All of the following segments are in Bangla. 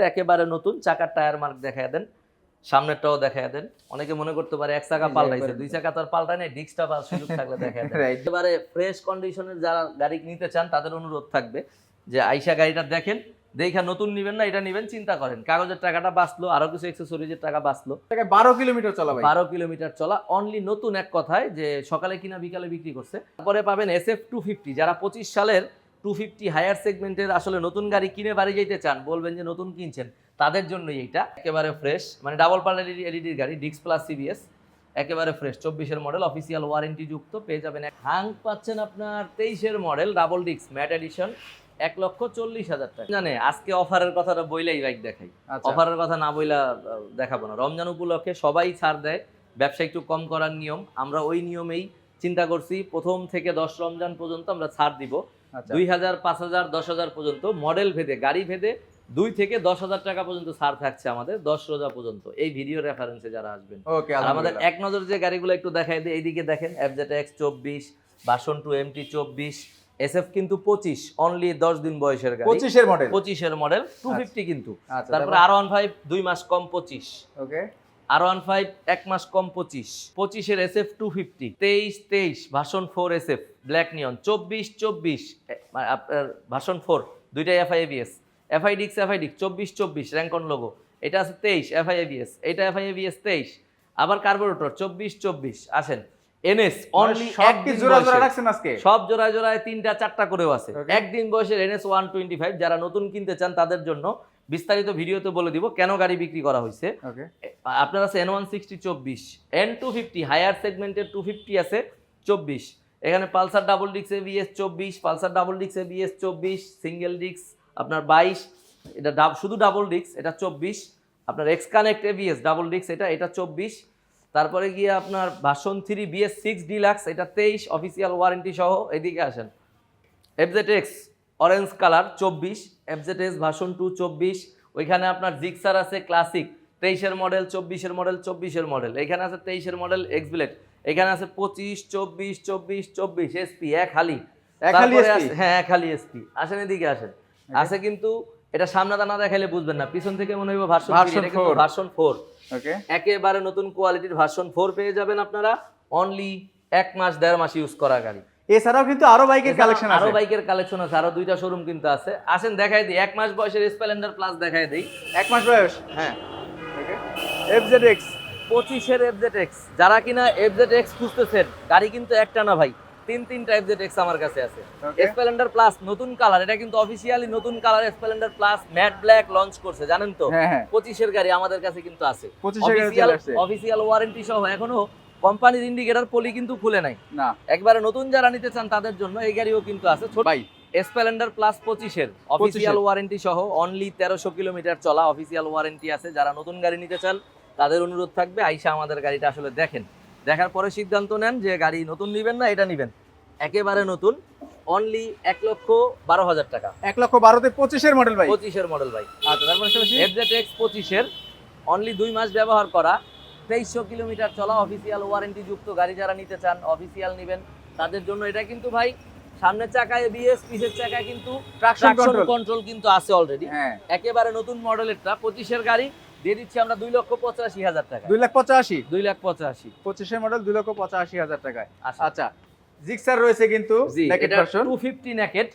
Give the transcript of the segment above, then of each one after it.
পঁচিশের একেবারে নতুন চাকার টায়ার মার্ক দেখায় দেন সামনেরটাও দেখায় দেন। অনেকে মনে করতে পারে এক চাকা পাল্টাইছে দুই চাকা তো আর পাল্টায় নাই ডিস্কটা পাওয়ার সুযোগ থাকলে দেখায় দেন. একেবারে ফ্রেশ কন্ডিশনের যারা গাড়ি নিতে চান তাদের অনুরোধ থাকবে যে আইসা গাড়িটা দেখেন দেখা নতুন নিবেন না এটা নিবেন চিন্তা করেন। কাগজের টাকাটা বাঁচলো আরও কিছু এক্সেসরিজের টাকা বাঁচলো। বারো কিলোমিটার চলা বারো কিলোমিটার চলা অনলি নতুন এক কথায় যে সকালে কিনা বিকালে বিক্রি করছে। তারপরে পাবেন এস এফ টু ফিফটি যারা পঁচিশ সালের টু ফিফটি হায়ার সেগমেন্টের আসলে নতুন গাড়ি কিনে বাড়ি যেতে চান বলবেন যে নতুন কিনছেন তাদের জন্যই এইটা। একেবারে ফ্রেশ মানে ডাবল পার্ট এলইডির গাড়ি ডিক্স প্লাস সিবিএস একেবারে ফ্রেশ চব্বিশের মডেল অফিসিয়াল ওয়ারেন্টি যুক্ত পেয়ে যাবেন হাং পাচ্ছেন আপনার তেইশের মডেল ডাবল ডিক্স ম্যাট এডিশন এক লক্ষ চল্লিশ হাজার টাকা। জানে আজকে অফারের কথাটা বইলেই বাইক দেখাই। আচ্ছা। অফারের কথা না বইলা দেখাবো না। রমজান উপলক্ষে সবাই ছাড় দেয় ব্যবসা একটু কম করার নিয়ম। আমরা ওই নিয়মেই চিন্তা করছি প্রথম থেকে দশ রমজান পর্যন্ত আমরা ছাড় দিব। দুই হাজার পাঁচ হাজার দশ হাজার পর্যন্ত মডেল ভেদে গাড়ি ভেদে দুই থেকে দশ হাজার টাকা পর্যন্ত ছাড় থাকছে আমাদের দশ রোজা পর্যন্ত। এই ভিডিও রেফারেন্সে যারা আসবেন। আমাদের এক নজর যে গাড়িগুলো একটু দেখাই দিই এইদিকে দেখেন এফজেড এক্স চব্বিশ বাসন টু এমটি চব্বিশ এসএফ কিন্তু পঁচিশ অনলি দশ দিন বয়সের গাড়ি। পঁচিশের মডেল পঁচিশের মডেল টু ফিফটি কিন্তু। আচ্ছা তারপরে আর ওয়ান ফাইভ দুই মাস কম পঁচিশ। ওকে। আর ওয়ান ফাইভ এক মাস কম পঁচিশ। পঁচিশের এস এফ টু ফিফটি তেইশ তেইশ ভাষণ four S F black neon চব্বিশ চব্বিশ। আপনার ভাষণ ফোর দুইটাই এফআই এবিএস এফআই ডিক্স এফআই ডিক্স চব্বিশ চব্বিশ র্যাঙ্কন লোগো এটা আছে তেইশ এফআই এবিএস এটা এফআই এবিএস তেইশ। আবার কার্বোরেটর চব্বিশ চব্বিশ। আসেন। এনএস অনলি আজকে? সব জোড়ায় জোড়ায় তিনটা চারটা করেও আছে। একদিন বয়সের এনএস ওয়ান টোয়েন্টি ফাইভ যারা নতুন কিনতে চান তাদের জন্য বিস্তারিত ভিডিওতে বলে দিব কেন গাড়ি বিক্রি করা হয়েছে আপনার আছে এন ওয়ান সিক্সটি চব্বিশ এন টু ফিফটি হায়ার সেগমেন্টের টু ফিফটি আছে চব্বিশ। এখানে পালসার ডাবল ডিক্স এ এবিএস চব্বিশ পালসার ডাবল ডিক্স এ এবিএস চব্বিশ সিঙ্গেল ডিক্স আপনার বাইশ এটা ডাব শুধু ডাবল ডিক্স এটা চব্বিশ। আপনার এক্স কানেক্ট এ এবিএস ডাবল ডিক্স এটা এটা চব্বিশ। তারপরে গিয়ে আপনার ভাষণ থ্রি বিএস সিক্স ডিলাক্স এটা তেইশ অফিসিয়াল ওয়ারেন্টি সহ এদিকে আসেন। এফজেড এক্স অরেঞ্জ কালার চব্বিশ এফজেড এক্স ভাষণ টু চব্বিশ। ওইখানে আপনার জিক্সার আছে ক্লাসিক তেইশের মডেল চব্বিশের মডেল চব্বিশের মডেল এখানে আছে তেইশের মডেল এক্স ব্লেড এখানে আছে পঁচিশ চব্বিশ চব্বিশ চব্বিশ এসপি এক হালি। হ্যাঁ এক হালি এসপি আসেন এদিকে আসেন। আছে কিন্তু এটা সামনে দানা দেখাইলে বুঝবেন না। পিছন থেকে মনে হইব ভার্সন। ভার্সন ফোর একেবারে নতুন কোয়ালিটির ভার্সন ফোর পেয়ে যাবেন আপনারা। অনলি এক মাস দেড় মাস ইউজ করা গাড়ি। এছাড়াও কিন্তু আরও বাইকের কালেকশন আছে আরও বাইকের কালেকশন আছে আরও দুইটা শোরুম কিন্তু আছে। আসেন দেখাই দিই। এক মাস বয়সের স্প্লেন্ডার প্লাস দেখাই দিই। এক মাস বয়স? হ্যাঁ। এফজেড এক্স পঁচিশের এফজেড এক্স যারা কিনা এফজেড এক্স খুঁজতেছেন গাড়ি কিন্তু একটা না ভাই। তিন তিনটা এফজেড এক্স আমার কাছে আছে। স্প্লেন্ডার প্লাস নতুন কালার এটা কিন্তু অফিসিয়ালি নতুন colour Splendor plus matte black launch করছে জানেন তো? হ্যাঁ হ্যাঁ। পঁচিশের গাড়ি আমাদের কাছে কিন্তু আছে। অফিসিয়াল অফিসিয়াল ওয়ারেন্টি সহ এখনও কোম্পানির ইন্ডিকেটর পলি কিন্তু খুলে নাই। না। একবারে নতুন যারা নিতে চান তাদের জন্য এই গাড়িও কিন্তু আছে। ছোট ভাই। প্লাস পঁচিশের অফিসিয়াল ওয়ারেন্টি সহ অনলি তেরোশো কিলোমিটার চলা অফিসিয়াল ওয়ারেন্টি আছে। যারা নতুন গাড়ি নিতে চান তাদের অনুরোধ থাকবে আইসা আমাদের গাড়িটা আসলে দেখেন। দেখার পরে সিদ্ধান্ত নেন যে গাড়ি নতুন নিবেন না এটা নিবেন। একেবারে নতুন অনলি এক লক্ষ বারো হাজার টাকা। এক লক্ষ বারোতে পঁচিশের মডেল ভাই। পঁচিশের মডেল ভাই। আচ্ছা তারপর পঁচিশের অনলি দুই মাস ব্যবহার করা। তেইশশো কিলোমিটার চলা অফিসিয়াল ওয়ারেন্টি যুক্ত গাড়ি যারা নিতে চান অফিসিয়াল নেবেন। তাদের জন্য এটা কিন্তু ভাই সামনের চাকায় এবিএস পিছের চাকায় কিন্তু ট্রাকশন কন্ট্রোল কিন্তু আছে অলরেডি হ্যাঁ। একেবারে নতুন মডেলেরটা পঁচিশের গাড়ি দিয়ে দিচ্ছি আমরা দুই লক্ষ পঁচাশি হাজার টাকা দুই লাখ পঁচাশি? দুই লাখ পঁচাশি। পঁচিশের মডেল দুই লক্ষ পঁচাশি হাজার টাকায়। আচ্ছা। আচ্ছা জিক্সার রয়েছে কিন্তু। টু ফিফটি নেকেট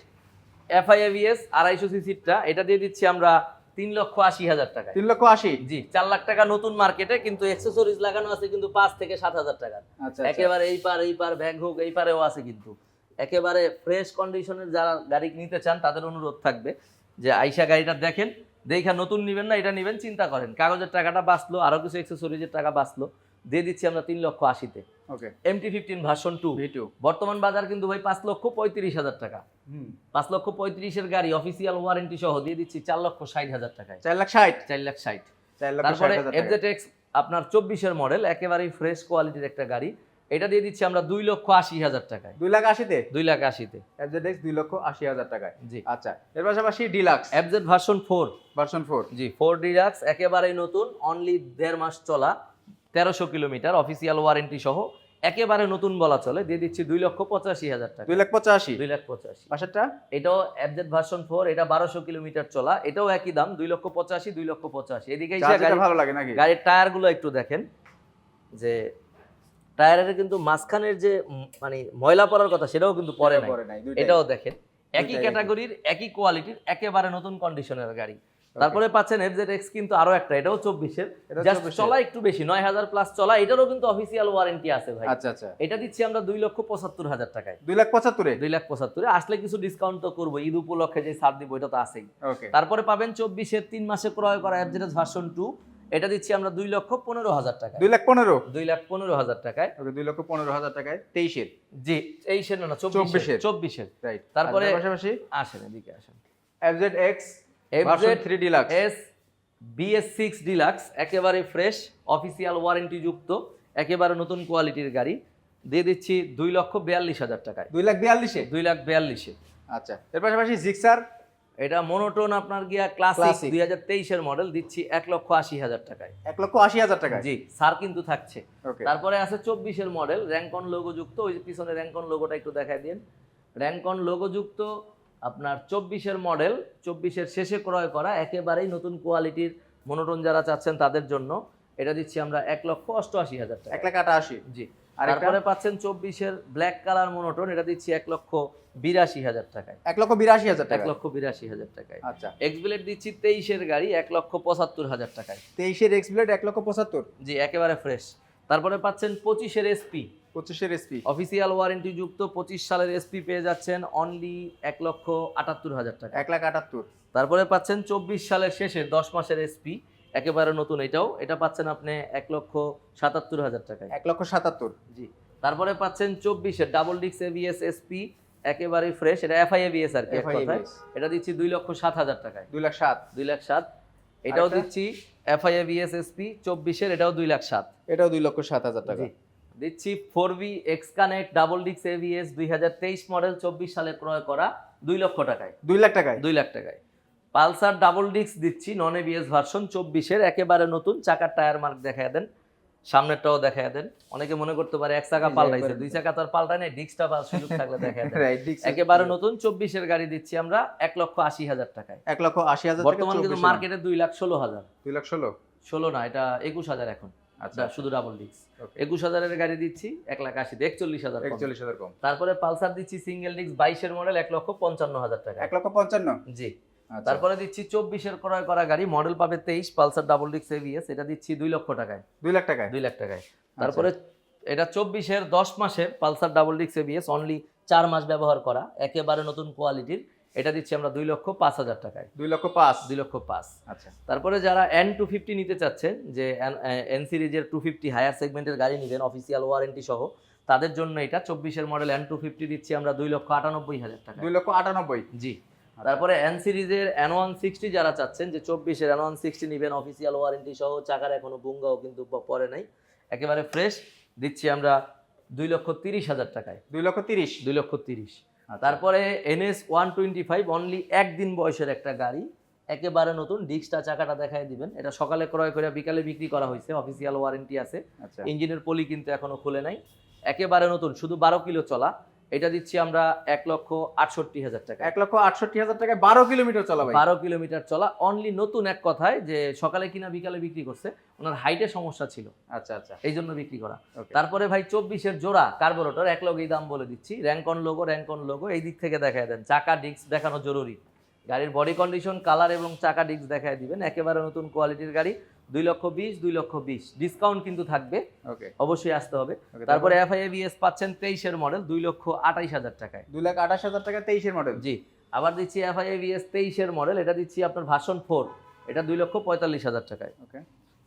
এফআইএভিএস আড়াইশো সিসিরটা এটা দিয়ে দিচ্ছি আমরা তিন লক্ষ আশি হাজার টাকা তিন লক্ষ আশি? জি চার লাখ টাকা নতুন মার্কেটে কিন্তু এক্সেসরিজ লাগানো আছে কিন্তু পাঁচ থেকে সাত হাজার টাকা আচ্ছা একেবারে এই পার এই পার ব্যাগ হোক এই পারেও আছে কিন্তু। একেবারে ফ্রেশ কন্ডিশনের যারা গাড়ি নিতে চান তাদের অনুরোধ থাকবে যে আইসা গাড়িটা দেখেন দেখা নতুন নিবেন না এটা নিবেন চিন্তা করেন। কাগজের টাকাটা বাঁচলো আরও কিছু এক্সেসরিজের টাকা বাঁচলো। দিয়ে দিচ্ছি আমরা তিন লক্ষ আশিতে। Okay MT fifteen version two বর্তমান বাজার কিন্তু ভাই পাঁচ লক্ষ পঁয়ত্রিশ হাজার টাকা। পাঁচ লক্ষ পঁয়ত্রিশের গাড়ি অফিসিয়াল ওয়ারেন্টি সহ দিয়ে দিচ্ছি চার লক্ষ ষাট হাজার টাকায়। চার লাখ ষাট? চার লাখ ষাট। তারপরে এক্স আপনার চব্বিশের মডেল একেবারেই ফ্রেশ কোয়ালিটির একটা গাড়ি। এটা দিয়ে দিচ্ছি আমরা দুই লক্ষ আশি হাজার টাকায়। দুই লাখ আশিতে? দুই লাখ আশিতে। এফজেড এক্স দুই লক্ষ আশি হাজার টাকায়। জি। আচ্ছা এর পাশাপাশি deluxe FZ version four version four G four deluxe একেবারেই নতুন অনলি দেড় মাস চলা। তেরোশো কিলোমিটার অফিসিয়াল ওয়ারেন্টি সহ একেবারে নতুন বলা চলে। দিয়ে দিচ্ছি দুই লক্ষ পঁচাশি হাজার টাকা। দুই লাখ পঁচাশি? দুই লাখ পঁচাশি। পাশেরটা এটাও অ্যাবজেট ভার্সন ফোর এটা বারোশো কিলোমিটার চলা। এটাও একই দাম দুই লক্ষ পঁচাশি দুই লক্ষ পঁচাশি। এদিকে ভালো লাগে নাকি? গাড়ির টায়ারগুলো একটু দেখেন। যে টায়ারের কিন্তু মাঝখানের যে মানে ময়লা পড়ার কথা সেটাও কিন্তু পরে নাই। এটাও দেখেন। একই ক্যাটাগরির একই কোয়ালিটির একেবারে নতুন কন্ডিশনের গাড়ি। তারপরে পাচ্ছেন এফজেড এক্স কিন্তু আরও একটা এটাও চব্বিশের। এটাও জাস্ট 24 চলা একটু বেশি নয় হাজার প্লাস চলা এটারও কিন্তু অফিসিয়াল ওয়ারেন্টি আছে ভাই। আচ্ছা আচ্ছা। এটা দিচ্ছি আমরা দুই লক্ষ পঁচাত্তর হাজার টাকায়। দুই লাখ পঁচাত্তরে? দুই লাখ পঁচাত্তরে আসলে কিছু ডিসকাউন্ট তো করব ঈদ উপলক্ষে যে ছাড় দিব এটা তো আছেই। তারপরে পাবেন চব্বিশের তিন মাসে ক্রয় করা এফজেড ভার্সন টু এটা দিচ্ছি আমরা দুই লক্ষ পনেরো হাজার টাকা দুই লাখ পনেরো? দুই লাখ পনেরো হাজার টাকায়। দুই লক্ষ পনেরো হাজার টাকায় তেইশের। জি তেইশের না চব্বিশের চব্বিশের। রাইট তারপরে- পাশাপাশি? আসেন এদিকে আসেন। FZ X FZ three deluxe S BS six deluxe একেবারে ফ্রেশ অফিসিয়াল ওয়ারেন্টি যুক্ত একেবারে নতুন কোয়ালিটির গাড়ি। দিয়ে দিচ্ছি দুই লক্ষ বিয়াল্লিশ হাজার টাকায়। দুই লাখ বিয়াল্লিশে? দুই লাখ বিয়াল্লিশে। আচ্ছা এর পাশাপাশি জিক্সার এটা মনোটোন আপনার গিয়া ক্লাসিক দুই হাজার তেইশের মডেল দিচ্ছি এক লক্ষ আশি হাজার টাকায়। এক লক্ষ আশি হাজার টাকায়? জি সার কিন্তু থাকছে। তারপরে আছে চব্বিশের মডেল র্যাঙ্কন লোগো যুক্ত ওই পিছনে র্যাঙ্কন লোগোটা একটু দেখাই দিন। র্যাঙ্কন লোগো যুক্ত আপনার চব্বিশের মডেল চব্বিশের শেষে ক্রয় করা একেবারেই নতুন কোয়ালিটির মনোটন যারা চাচ্ছেন তাদের জন্য এটা দিচ্ছি আমরা এক লক্ষ অষ্টআশি হাজার টাকা। এক লাখ আটাশি জি? তারপরে পাচ্ছেন চব্বিশের ব্ল্যাক কালার মনোটন এটা দিচ্ছি এক লক্ষ বিরাশি হাজার টাকায়। এক লক্ষ বিরাশি হাজার এক লক্ষ বিরাশি হাজার টাকায়। আচ্ছা। এক্স এক্সবিলেট দিচ্ছি তেইশের গাড়ি এক লক্ষ পঁচাত্তর হাজার টাকায়। তেইশের এক্স ব্লেড এক লক্ষ পঁচাত্তর? জি একেবারে ফ্রেশ তারপরে পাচ্ছেন পঁচিশের এসপি পঁচিশের এসপি অফিসিয়াল ওয়ারেন্টি যুক্ত পঁচিশ সালের এসপি পেয়ে যাচ্ছেন অনলি এক লক্ষ আটাত্তর হাজার টাকা। এক লাখ আটাত্তর। তারপরে পাচ্ছেন চব্বিশ সালের শেষে দশ মাসের এসপি একেবারে নতুন এটাও। এটা পাচ্ছেন আপনি এক লক্ষ সাতাত্তর হাজার টাকায়। এক লক্ষ সাতাত্তর। জি। তারপরে পাচ্ছেন চব্বিশের ডাবল ডিক্স এবিএস এসপি একেবারে ফ্রেশ এটা এফআই এবিএস আর কি এটা দিচ্ছি দুই লক্ষ সাত হাজার টাকায়। দুই লাখ সাত। দুই লাখ সাত। এটাও? দিচ্ছি এফআই এবিএস এসপি চব্বিশের এটাও দুই লাখ সাত। এটাও দুই লক্ষ সাত হাজার টাকা। দিচ্ছি four V X connect double ডিক্স এভিএস দুই হাজার তেইশ মডেল চব্বিশ সালে ক্রয় করা দুই লক্ষ টাকায়। দুই লাখ টাকায়? দুই লাখ টাকায়। পালসার ডাবল ডিক্স দিচ্ছি নন এবিএস ভার্সন চব্বিশের একেবারে নতুন চাকার টায়ার মার্ক দেখা দেন সামনেরটাও দেখা দেন। অনেকে মনে করতে পারে এক চাকা পাল্টাইছে দুই চাকা তো আর পাল্টায় নাই ডিক্সটা পাল সুযোগ থাকলে দেখায় দেন। একেবারে নতুন চব্বিশের গাড়ি দিচ্ছি আমরা এক লক্ষ আশি হাজার টাকায়। এক লক্ষ আশি হাজার বর্তমান কিন্তু মার্কেটে দুই লাখ ষোলো হাজার। দুই লাখ ষোলো? ষোলো না এটা একুশ হাজার এখন। আচ্ছা। শুধু ডাবল Okay. একুশ হাজারের গাড়ি দিচ্ছি এক লাখ আশি একচল্লিশ হাজার কম। একচল্লিশ হাজার কম। তারপরে পালসার দিচ্ছি সিঙ্গেল ডিস্ক বাইশের মডেল এক লক্ষ পঞ্চান্ন হাজার টাকা। এক লক্ষ পঞ্চান্ন? জি। আচ্ছা। তারপরে দিচ্ছি চব্বিশের ক্রয় করা গাড়ি মডেল পাবে তেইশ পালসার ডাবল ডিস্ক এভিএস এটা দিচ্ছি দুই লক্ষ টাকায়। দুই লাখ টাকায়? দুই লাখ টাকায়। তারপরে এটা চব্বিশের দশ মাসের Pulsar double disc ABS only চার মাস ব্যবহার করা একেবারে নতুন কোয়ালিটির এটা দিচ্ছি আমরা দুই লক্ষ পাঁচ হাজার টাকায়। দুই লক্ষ পাঁচ? দুই লক্ষ পাঁচ। আচ্ছা। তারপরে যারা এন টু ফিফটি নিতে চাচ্ছেন যে এন সিরিজের টু ফিফটি হায়ার সেগমেন্টের গাড়ি নেবেন অফিসিয়াল ওয়ারেন্টি সহ তাদের জন্য এটা চব্বিশের মডেল এন টু ফিফটি দিচ্ছি আমরা দুই লক্ষ আটানব্বই হাজার টাকা দুই লক্ষ আটানব্বই? জি। তারপরে এন সিরিজের এন ওয়ান সিক্সটি যারা চাচ্ছেন যে চব্বিশের এন ওয়ান সিক্সটি নেবেন অফিসিয়াল ওয়ারেন্টি সহ চাকার এখনও বুঙ্গাও কিন্তু পরে নাই। একেবারে ফ্রেশ দিচ্ছি আমরা দুই লক্ষ তিরিশ হাজার টাকায়। দুই লক্ষ তিরিশ? দুই লক্ষ তিরিশ। আচ্ছা। তারপরে NS one twenty five only একদিন বয়সের একটা গাড়ি। একেবারে নতুন ডিস্কটা চাকাটা দেখাই দিবেন। এটা সকালে ক্রয় করে বিকালে বিক্রি করা হয়েছে অফিসিয়াল ওয়ারেন্টি আছে। আচ্ছা। ইঞ্জিনের পলি কিন্তু এখনও খুলে নাই। একেবারে নতুন শুধু বারো কিলো চলা। এটা দিচ্ছি আমরা এক লক্ষ আটষট্টি হাজার টাকা। এক লক্ষ আটষট্টি হাজার টাকায় বারো কিলোমিটার চলা বারো কিলোমিটার চলা অনলি নতুন এক কথায় যে সকালে কিনা বিকালে বিক্রি করছে ওনার হাইটে সমস্যা ছিল। আচ্ছা আচ্ছা। এই জন্য বিক্রি করা। তারপরে ভাই চব্বিশের জোড়া কার্বোরেটর এক লগেই দাম বলে দিচ্ছি। র্যাঙ্কন লোগো র্যাঙ্কন লোগো এই দিক থেকে দেখায় দেন। চাকা ডিস্ক দেখানো জরুরি। গাড়ির বডি কন্ডিশন কালার এবং চাকা ডিস্ক দেখায় দিবেন। একেবারে নতুন কোয়ালিটির গাড়ি। দুই লক্ষ বিশ দুই লক্ষ বিশ। ডিসকাউন্ট কিন্তু থাকবে। অবশ্যই আসতে হবে। তারপরে? এফআইএবিএস পাচ্ছেন তেইশের মডেল দুই লক্ষ আঠাইশ হাজার টাকায়। দুই লাখ আঠাশ হাজার টাকা তেইশের মডেল জি। আবার দিচ্ছি এফআইএবিএস তেইশের মডেল এটা দিচ্ছি আপনার ভার্সন ফোর এটা দুই লক্ষ পঁয়তাল্লিশ হাজার টাকায়।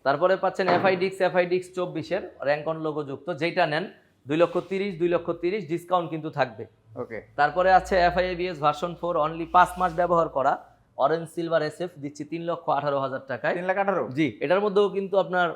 তারপরে পাচ্ছেন এফআই ডিক্স এফআই ডিক্স চব্বিশের র্যাঙ্কন লোগো যুক্ত। যেটা নেন দুই লক্ষ তিরিশ দুই লক্ষ তিরিশ ডিসকাউন্ট কিন্তু থাকবে। ওকে তারপরে আছে এফআইএবিএস ভার্সন ফোর অনলি পাঁচ মাস ব্যবহার করা। অরেঞ্জ সিলভার এসএফ দিচ্ছি তিন লক্ষ আঠারো হাজার টাকায়। তিন লাখ আঠারো? জি এটার মধ্যেও কিন্তু আপনার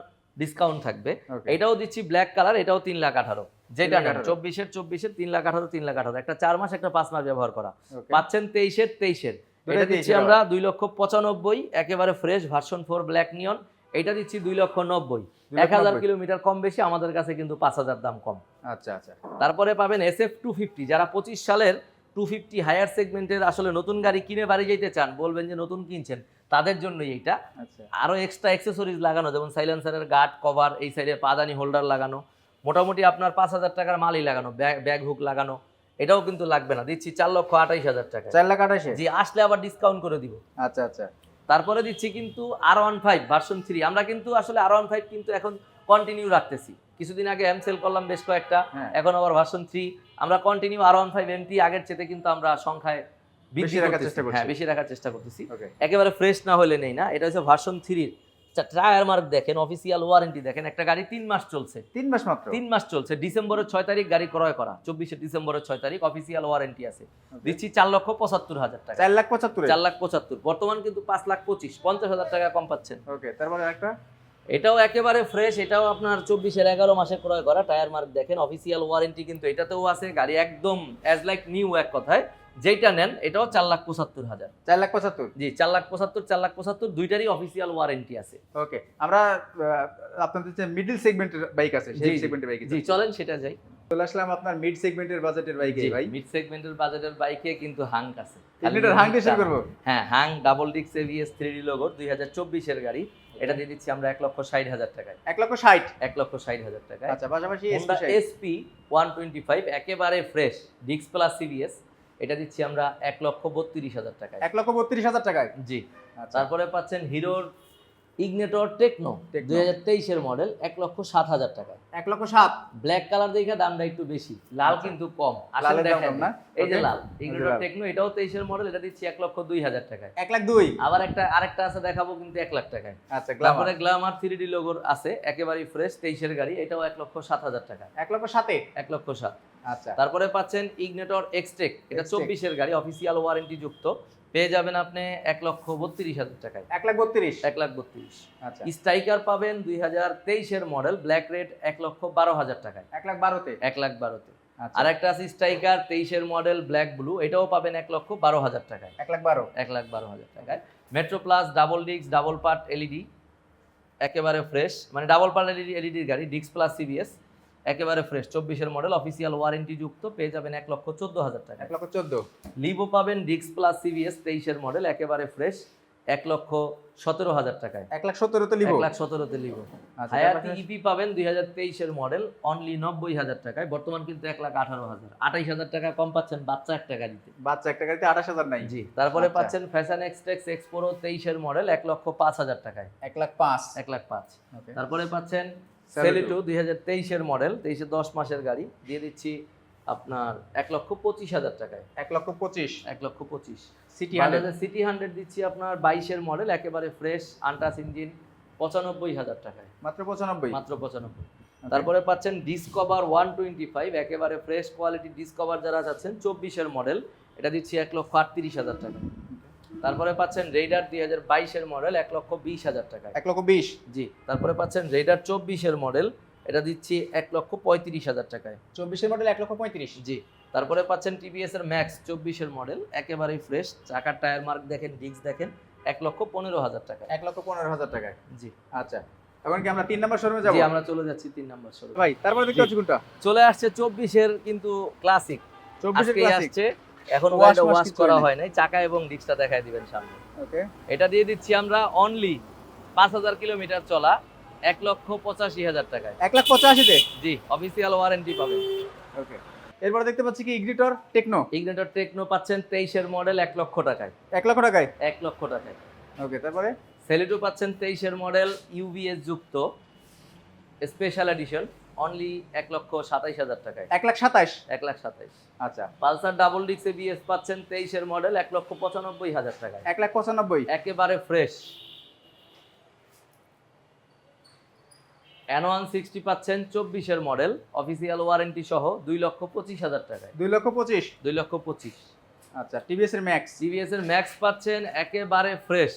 ডিসকাউন্ট থাকবে। এটাও দিচ্ছি ব্ল্যাক কালার এটাও তিন লাখ আঠারো। যেটা চব্বিশের চব্বিশের তিন লাখ আঠারো তিন লাখ আঠারো। একটা চার মাস একটা পাঁচ মাস ব্যবহার করা। পাচ্ছেন তেইশের তেইশের। এটা দিচ্ছি আমরা দুই লক্ষ পঁচানব্বই একেবারে fresh version four black neon এটা দিচ্ছি দুই লক্ষ নব্বই। এক হাজার কিলোমিটার কম বেশি আমাদের কাছে কিন্তু পাঁচ হাজার দাম কম। আচ্ছা আচ্ছা। তারপরে পাবেন এস এফ টু ফিফটি যারা পঁচিশ সালের টু ফিফটি হায়ার সেগমেন্টের আসলে নতুন গাড়ি কিনে বাড়ি যেতে চান বলবেন যে নতুন কিনছেন তাদের জন্যই এইটা। আচ্ছা। আরও এক্সট্রা অ্যাক্সেসরিজ লাগানো যেমন সাইলেন্সারের গার্ড কভার এই সাইডে পাদানি হোল্ডার লাগানো মোটামুটি আপনার পাঁচ হাজার টাকার মালই লাগানো ব্যাগ হুক লাগানো এটাও কিন্তু লাগবে না। দিচ্ছি চার লক্ষ আঠাইশ হাজার টাকা। চার লাখ আঠাশে জি আসলে আবার ডিসকাউন্ট করে দিব। আচ্ছা আচ্ছা। তারপরে দিচ্ছি কিন্তু R one five version three আমরা কিন্তু আসলে আর ওয়ান ফাইভ কিন্তু এখন কন্টিনিউ রাখতেছি। কিছুদিন আগে এম সেল করলাম বেশ কয়েকটা হ্যাঁ। এখন আবার ভার্সন থ্রি আমরা continue R one five MT আগের চেতে কিন্তু আমরা সংখ্যায় বেশি রাখার চেষ্টা করছি। হ্যাঁ বেশি রাখার চেষ্টা করতেছি। একেবারে ফ্রেশ না হলে নেই না। এটা হচ্ছে ভার্সন থ্রির টায়ার মার্ক দেখেন অফিসিয়াল ওয়ারেন্টি দেখেন একটা গাড়ি তিন মাস চলছে। তিন মাস মাত্র? তিন মাস চলছে। ডিসেম্বরের ছয় তারিখ গাড়ি ক্রয় করা। চব্বিশে ডিসেম্বরের ছয় তারিখ অফিসিয়াল ওয়ারেন্টি আছে। দিচ্ছি চার লক্ষ পঁচাত্তর হাজার টাকা। চার লাখ পঁচাত্তর? চার লাখ পঁচাত্তর। বর্তমান কিন্তু পাঁচ লাখ পঁচিশ। পঞ্চাশ হাজার টাকা কম পাচ্ছেন। ওকে তারপরে একটা এটাও একেবারে ফ্রেশ এটাও আপনার চব্বিশের এগারো মাসে ক্রয় করা টায়ার মার্ক দেখেন অফিসিয়াল ওয়ারেন্টি কিন্তু এটাতেও আছে গাড়ি একদম অ্যাজ লাইক নিউ এক কথায়। যেটা নেন এটাও চার লাখ পঁচাত্তর হাজার। চার লাখ পঁচাত্তর? জি চার লাখ পঁচাত্তর চার লাখ পঁচাত্তর দুইটারই অফিসিয়াল ওয়ারেন্টি আছে। ওকে আমরা আপনাদের যে মিডল সেগমেন্টের বাইক আছে সেই। সেগমেন্টের বাইক জি চলেন সেটা যাই। চলে আসলাম আপনার মিড সেগমেন্টের বাজেটের বাইকে ভাই। মিড সেগমেন্টের বাজেটের বাইকে কিন্তু হাঙ্ক আছে। তিন হাং দিয়ে শুরু করব? হ্যাঁ হাং ডাবল ডিক্স এভিএস থ্রি ডি লোগো দুই হাজার চব্বিশের গাড়ি। এটা দিয়ে দিচ্ছি আমরা এক লক্ষ ষাট হাজার টাকায়। এক লক্ষ ষাট? এক লক্ষ ষাট হাজার টাকায়। আচ্ছা পাশাপাশি Honda SP60 SP one twenty five একেবারে ফ্রেশ ডিক্স প্লাস সিবিএস এটা দিচ্ছি আমরা এক লক্ষ বত্রিশ হাজার টাকায়। এক লক্ষ বত্রিশ হাজার টাকায়? জি। আচ্ছা। তারপরে পাচ্ছেন হিরোর ইগনেটর টেকনো দুই হাজার তেইশের মডেল এক লক্ষ সাত হাজার টাকায় এক লক্ষ সাত? ব্ল্যাক কালার দেখে দামটা একটু বেশি লাল আচ্ছা। কিন্তু কম। আসলে দেখেন। না? এই যে লাল ইগনেটর টেকনো এটাও তেইশের মডেল এটা দিচ্ছি এক লক্ষ দুই হাজার টাকায়। এক লাখ দুই? আবার একটা আরেকটা আছে দেখাবো কিন্তু এক লাখ টাকায়। আচ্ছা তারপরে গ্লামার থ্রি ডি লোগোর আছে একেবারেই ফ্রেশ তেইশের গাড়ি এটাও এক লক্ষ সাত হাজার টাকা এক লক্ষ সাতে? এক লক্ষ সাত। তারপরে পাচ্ছেন ইগনেটর এক্সটেক এটা চব্বিশের গাড়ি অফিসিয়াল ওয়ারেন্টি যুক্ত পেয়ে যাবেন আপনি এক লক্ষ বত্রিশ হাজার টাকায়। এক লাখ বত্রিশ। এক লাখ বত্রিশ। আচ্ছা। স্ট্রাইকার পাবেন দুই হাজার তেইশের মডেল ব্ল্যাক রেড এক লক্ষ বারো হাজার টাকায়। এক লাখ বারোতে? এক লাখ বারোতে। আচ্ছা। আর একটা আছে স্ট্রাইকার তেইশের মডেল ব্ল্যাক ব্লু এটাও পাবেন এক লক্ষ বারো হাজার টাকায়। এক লাখ বারো। এক লাখ বারো হাজার টাকায়। মেট্রো প্লাস ডাবল ডিক্স ডাবল পার্ট এলইডি একেবারে ফ্রেশ মানে ডাবল পার্ট এলইডি এলইডির গাড়ি ডিক্স প্লাস সিবিএস একেবারে ফ্রেশ চব্বিশের মডেল অফিসিয়াল ওয়ারেন্টি যুক্ত পেয়ে যাবেন এক লক্ষ চোদ্দ হাজার টাকা। এক লক্ষ চোদ্দ। লিভো পাবেন ডিক্স প্লাস সিবিএস তেইশের মডেল একেবারে ফ্রেশ এক লক্ষ সতেরো হাজার টাকায়। এক লাখ সত্তরতে লিব এক লাখ সতেরোতে লিভো হায়াতি ইপি পাবেন দুই হাজার তেইশের মডেল অনলি নব্বই হাজার টাকায়। বর্তমান কিন্তু এক লাখ আঠারো হাজার। আঠাইশ হাজার টাকা কম পাচ্ছেন বাচ্চা একটা গাড়িতে। বাচ্চা একটা গাড়িতে আঠাশ হাজার নাই। জি তারপরে আচ্ছা। পাচ্ছেন ফ্যাশন এক্সটেক্স এক্সপোরো তেইশের মডেল এক লক্ষ পাঁচ হাজার টাকায়। এক লাখ পাঁচ। এক লাখ পাঁচ। তারপরে পাচ্ছেন। সেলিটো দুই হাজার তেইশের মডেল তেইশে দশ মাসের গাড়ি। দিয়ে দিচ্ছি আপনার এক লক্ষ পঁচিশ হাজার টাকায়। এক লক্ষ পঁচিশ। এক লক্ষ পঁচিশ। সিটি হান্ড্রেড সিটি হান্ড্রেড দিচ্ছি আপনার বাইশের মডেল একেবারে ফ্রেশ আন্টাস ইঞ্জিন পঁচানব্বই হাজার টাকায়। মাত্র পঁচানব্বই? মাত্র পঁচানব্বই। তারপরে পাচ্ছেন ডিসকভার ওয়ান টোয়েন্টি ফাইভ একেবারে ফ্রেশ কোয়ালিটি ডিসকভার যারা চাচ্ছেন চব্বিশের মডেল এটা দিচ্ছি এক লক্ষ আটত্রিশ হাজার টাকা তারপরে পাচ্ছেন রেডার দুই হাজার বাইশের মডেল এক লক্ষ বিশ হাজার টাকায় এক লক্ষ বিশ? জি তারপরে পাচ্ছেন রেডার চব্বিশের মডেল এটা দিচ্ছি এক লক্ষ পঁয়ত্রিশ হাজার টাকায়। চব্বিশের মডেল এক লক্ষ পঁয়ত্রিশ? জি তারপরে পাচ্ছেন টিভিএস এর ম্যাক্স চব্বিশের মডেল একেবারেই ফ্রেশ চাকার টায়ার মার্ক দেখেন ডিস্ক দেখেন এক লক্ষ পনেরো হাজার টাকা এক লক্ষ পনেরো হাজার টাকায়? জি। আচ্ছা এখন কি আমরা তিন নম্বর শোরুমে যাব? জি আমরা চলে যাচ্ছি তিন নম্বর শোরুম ভাই তারপরে দেখতে। পাচ্ছি কোনটা? চলে আসছে চব্বিশের কিন্তু ক্লাসিক চব্বিশের ক্লাসিক আসছে এখন ওয়াশ ওয়াশ করা হয় নাই চাকা এবং ডিস্কটা দেখায় দিবেন সামনে। ওকে। এটা দিয়ে দিচ্ছি আমরা অনলি পাঁচ হাজার কিলোমিটার চলা এক লক্ষ পঁচাশি হাজার টাকায়। এক লাখ পঁচাশিতে? জি অফিসিয়াল ওয়ারেন্টি পাবেন। ওকে। এরপরে দেখতে পাচ্ছি কি ইগনিটর টেকনো ইগনেটর টেকনো পাচ্ছেন তেইশের মডেল এক লক্ষ টাকায়। এক লক্ষ টাকায়? এক লক্ষ টাকায়। ওকে তারপরে? সেলিটো পাচ্ছেন তেইশের মডেল ইউবিএস যুক্ত স্পেশাল এডিশন অনলি এক লক্ষ সাতাইশ হাজার টাকায়। এক লাখ সাতাশ এক লাখ সাতাইশ। আচ্ছা। পালসার ডাবল ডিক্স এবিএস পাচ্ছেন তেইশের মডেল এক লক্ষ পঁচানব্বই হাজার টাকায়। এক লাখ পঁচানব্বই? একেবারে ফ্রেশ ওয়ান সিক্সটি পাচ্ছেন চব্বিশের মডেল অফিসিয়াল ওয়ারেন্টি সহ দুই লক্ষ পঁচিশ হাজার টাকায়। দুই লক্ষ পঁচিশ? দুই লক্ষ পঁচিশ। আচ্ছা টিভিএস এর ম্যাক্স সিবিএস এর ম্যাক্স পাচ্ছেন একেবারে ফ্রেশ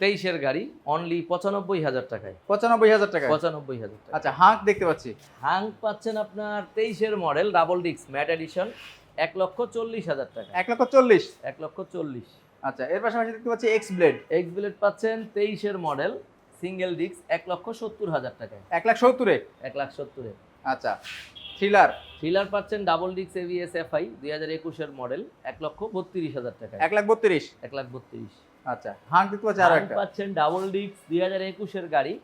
তেইশের গাড়ি অনলি পঁচানব্বই হাজার টাকায়। পঁচানব্বই হাজার টাকা পঁচানব্বই হাজার টাকা আচ্ছা হাঁক দেখতে পাচ্ছি। হাং পাচ্ছেন আপনার তেইশের মডেল ডাবল ডিক্স ম্যাট এডিশন এক লক্ষ চল্লিশ হাজার টাকা। এক লক্ষ চল্লিশ? এক লক্ষ চল্লিশ। আচ্ছা এর পাশাপাশি দেখতে পাচ্ছি এক্স ব্লেড এক্স বিলেট পাচ্ছেন তেইশের মডেল সিঙ্গেল ডিস্ক এক লক্ষ সত্তর হাজার টাকায়। এক লাখ সত্তরে? এক লাখ সত্তরে। আচ্ছা থ্রিলার থ্রিলার পাচ্ছেন ডাবল ডিস্ক এভিএস এফআই দুই হাজার একুশের মডেল এক লক্ষ বত্রিশ হাজার টাকা এক লাখ বত্রিশ? এক লাখ বত্রিশ। আচ্ছা হান্ট দেখতে আরও একটা। পাচ্ছেন ডাবল ডিস্ক দুই হাজার একুশের গাড়ি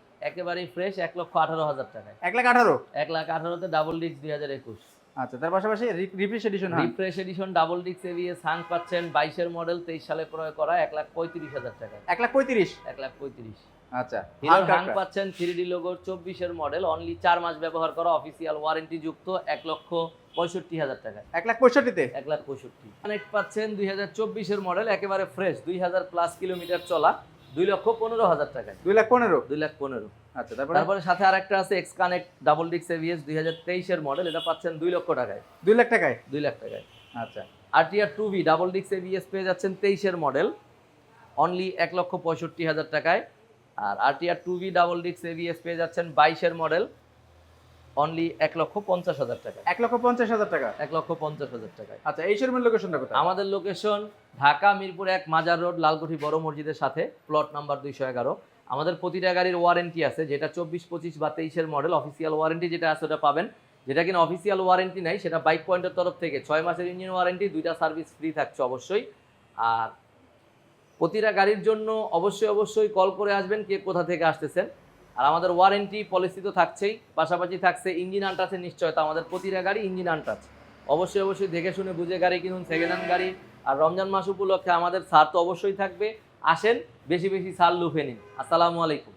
ফ্রেশ এক লক্ষ আঠারো হাজার টাকায়। এক লাখ আঠারো? এক লাখ আঠারোতে ডাবল দুই হাজার একুশ। আচ্ছা তার পাশাপাশি refresh edition refresh edition double ডিক্স হাং পাচ্ছেন বাইশের মডেল তেইশ সালে ক্রয় করা এক লাখ পঁয়ত্রিশ হাজার টাকা এক লাখ পঁয়ত্রিশ? এক লাখ পঁয়ত্রিশ। আচ্ছা হিরো হান্ট হাং পাচ্ছেন থ্রি ডি লোগোর চব্বিশের মডেল অনলি চার মাস ব্যবহার করা অফিসিয়াল ওয়ারেন্টি যুক্ত এক লক্ষ পঁয়ষট্টি হাজার টাকায়। এক লাখ পঁয়ষট্টিতে? এক লাখ পঁয়ষট্টি। কানেক্ট পাচ্ছেন দুই হাজার চব্বিশের মডেল একেবারে ফ্রেশ দুই হাজার প্লাস কিলোমিটার চলা দুই লক্ষ পনেরো হাজার টাকায়। দুই লাখ পনেরো? দুই লাখ পনেরো। আচ্ছা তারপরে? তারপরে সাথে আরেকটা আছে এক্স কানেক্ট ডাবল ডিক্স এভিএস দুই হাজার তেইশের মডেল এটা পাচ্ছেন দুই লক্ষ টাকায়। দুই লাখ টাকায়? দুই লাখ টাকায়। আচ্ছা। আরটিআর টু ভি ডাবল ডিক্স এভিএস পেয়ে যাচ্ছেন তেইশের মডেল অনলি এক লক্ষ পঁয়ষট্টি হাজার টাকায়। আর আরটিআর টু ভি ডাবল ডিক্স এভিএস পেয়ে যাচ্ছেন বাইশের মডেল অনলি এক লক্ষ পঞ্চাশ হাজার টাকা। এক লক্ষ পঞ্চাশ হাজার টাকা? এক লক্ষ পঞ্চাশ হাজার টাকা আচ্ছা এই শোরুমের লোকেশনটা কোথায়? আমাদের লোকেশন ঢাকা মিরপুর এক মাজার রোড লালকুঠি বড় মসজিদের সাথে প্লট নাম্বার দুইশো এগারো। আমাদের প্রতিটা গাড়ির ওয়ারেন্টি আছে যেটা চব্বিশ পঁচিশ বা তেইশের মডেল অফিসিয়াল ওয়ারেন্টি যেটা আছে ওটা পাবেন। যেটা কিনা অফিসিয়াল ওয়ারেন্টি নাই সেটা বাইক পয়েন্টের তরফ থেকে। ছয় মাসের ইঞ্জিন ওয়ারেন্টি দুইটা সার্ভিস ফ্রি থাকছে অবশ্যই। আর প্রতিটা গাড়ির জন্য অবশ্যই অবশ্যই কল করে আসবেন কে কোথা থেকে আসতেছেন। আর আমাদের ওয়ারেন্টি পলিসি তো থাকছেই, পাশাপাশি থাকছে ইঞ্জিন আনটাচের নিশ্চয়তা, আমাদের প্রতিটা গাড়ি ইঞ্জিন আনটাচ অবশ্যই অবশ্যই দেখে শুনে বুঝে গাড়ি কিনুন সেকেন্ড হ্যান্ড গাড়ি। আর রমজান মাস উপলক্ষে আমাদের সার তো অবশ্যই থাকবে। আসেন, বেশি বেশি সার লুফে নিন। আসসালামু আলাইকুম।